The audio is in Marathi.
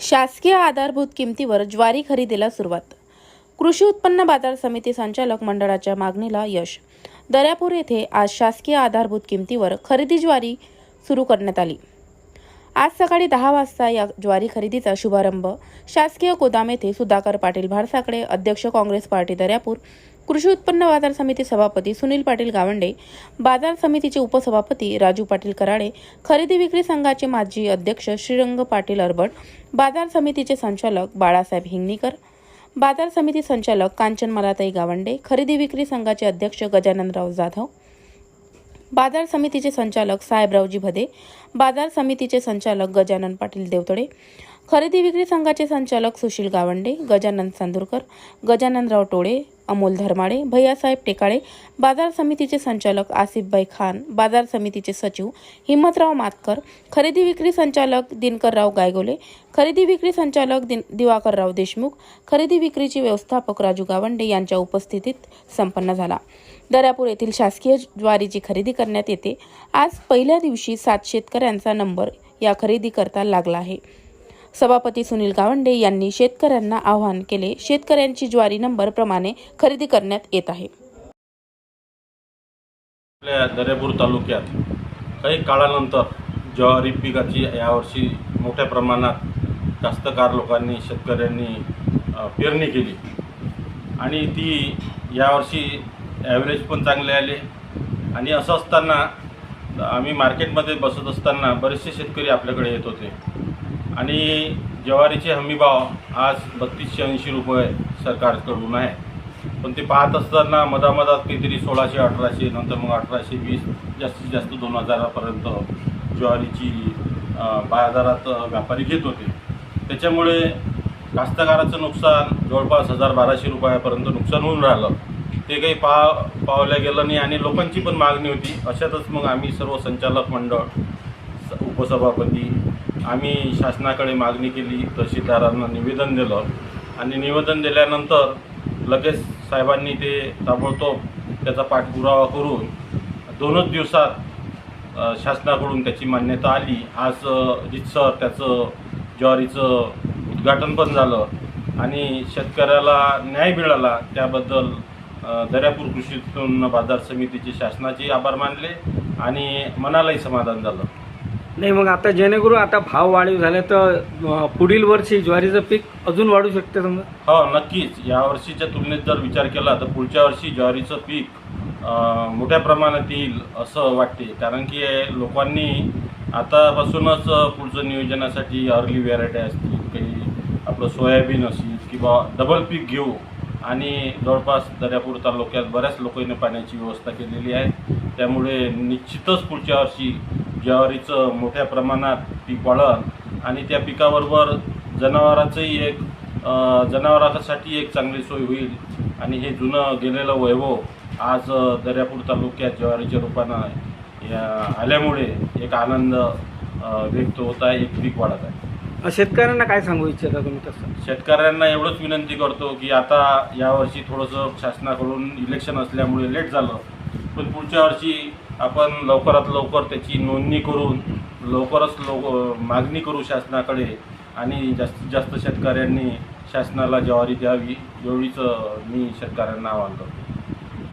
शासकीय आधारभूत किमतीवर ज्वारी खरेदीला सुरुवात. कृषी उत्पन्न बाजार समिती संचालक मंडळाच्या मागणीला यश. दर्यापूर येथे आज शासकीय आधारभूत किमतीवर खरेदी ज्वारी सुरू करण्यात आली. आज सकाळी दहा वाजता या ज्वारी खरेदीचा शुभारंभ शासकीय गोदाम येथे सुधाकर पाटील भारसाकडे अध्यक्ष काँग्रेस पार्टी दर्यापूर कृषी उत्पन्न बाजार समिती सभापती सुनील पाटील गावंडे बाजार समितीचे उपसभापती राजू पाटील कराडे खरेदी विक्री संघाचे माजी अध्यक्ष श्रीरंग पाटील अरबट बाजार समितीचे संचालक बाळासाहेब हिंगणीकर बाजार समिती संचालक कांचन मलाताई गावंडे खरेदी विक्री संघाचे अध्यक्ष गजाननराव जाधव बाजार समितीचे संचालक साहेबरावजी भदे बाजार समितीचे संचालक गजानन पाटील देवतडे खरेदी विक्री संघाचे संचालक सुशील गावंडे गजानन चांदूरकर गजाननराव टोळे अमोल धर्माडे भैयासाहेब टेकाळे बाजार समितीचे संचालक आसिफबाई खान बाजार समितीचे सचिव हिम्मतराव मातकर खरेदी विक्री संचालक दिनकरराव गायगोले खरेदी विक्री संचालक दिन दिवाकरराव देशमुख खरेदी विक्रीचे व्यवस्थापक राजू गावंडे यांच्या उपस्थितीत संपन्न झाला. दर्यापूर येथील शासकीय ज्वारीची खरेदी करण्यात येते. आज पहिल्या दिवशी सात शेतकऱ्यांचा नंबर या खरेदी करता लागला आहे. सभापती सुनील गावंडे यांनी शेतकऱ्यांना आवाहन केले. शेतकऱ्यांची ज्वारी नंबर प्रमाणे खरेदी करण्यात येत आहे. आपल्या दर्यापूर तालुक्यात काही काळानंतर ज्वारी पिकाची यावर्षी मोठ्या प्रमाणात कास्तकार लोकांनी शेतकऱ्यांनी पेरणी केली. आणि ती यावर्षी ॲव्हरेज पण चांगले आले. आणि असं असताना आम्ही मार्केटमध्ये बसत असताना बरेचसे शेतकरी आपल्याकडे येत होते. आणि ज्वारीचे हमीभाव आज बत्तीसशे ऐंशी रुपये सरकारकडून आहे. पण ते पाहत असताना मधामधात काहीतरी सोळाशे अठराशे नंतर मग अठराशे वीस जास्तीत जास्त दोन हजारापर्यंत ज्वारीची बाजारात व्यापारी घेत होते. त्याच्यामुळे कास्तकाराचं नुकसान जवळपास हजार बाराशे रुपयापर्यंत नुकसान होऊन राहिलं. ते काही पा पावल्या गेलं नाही आणि लोकांची पण मागणी होती. अशातच मग आम्ही सर्व संचालक मंडळ स- उपसभापती आम्ही शासनाकडे मागणी केली तहसीलदारांना निवेदन दिलं आणि निवेदन दिल्यानंतर लगेच साहेबांनी ते ताबडतोब त्याचा पाठपुरावा करून दोनच दिवसात शासनाकडून त्याची मान्यता आली. आज रितसर त्याचं ज्वारीचं उद्घाटन पण झालं आणि शेतकऱ्याला न्याय मिळाला. त्याबद्दल दर्यापूर कृषी उत्पन्न बाजार समितीचे शासनाचे आभार मानले आणि मनालाही समाधान झालं. नाही मग आता जेणेकरून आता भाव वाढीव झाले तर अं, पुढील वर्षी ज्वारीचं पीक अजून वाढू शकते समजा? हो नक्कीच. यावर्षीच्या तुलनेत जर विचार केला तर पुढच्या वर्षी ज्वारीचं पीक मोठ्या प्रमाणात येईल असं वाटते. कारण की लोकांनी आतापासूनच पुढचं नियोजनासाठी अर्ली व्हेरायटी असतील काही आपलं सोयाबीन असेल किंवा डबल पीक घेऊ आणि जवळपास दर्यापूर तालुक्यात बऱ्याच लोकांनी पाण्याची व्यवस्था केलेली आहे. त्यामुळे निश्चितच पुढच्या वर्षी ज्वारीचं मोठ्या प्रमाणात पीक वाढल आणि त्या पिकाबरोबर जनावरांचंही एक जनावरांसाठी एक चांगली सोय होईल आणि हे जुनं गेलेलं वैभव आज दर्यापूर तालुक्यात ज्वारीच्या रूपानं या आल्यामुळे एक आनंद व्यक्त होत आहे एक पीक वाढत आहे. शेतकऱ्यांना काय सांगू इच्छिता तुम्ही तसं? शेतकऱ्यांना एवढंच विनंती करतो की आता यावर्षी थोडंसं शासनाकडून इलेक्शन असल्यामुळे लेट झालं पण पुढच्या वर्षी आपण लवकरात लवकर त्याची नोंदणी करून लवकरच लो मागणी करू शासनाकडे आणि जास्तीत जास्त शेतकऱ्यांनी शासनाला जवारी द्यावी एवढीच मी शेतकऱ्यांना आवाहन करतो.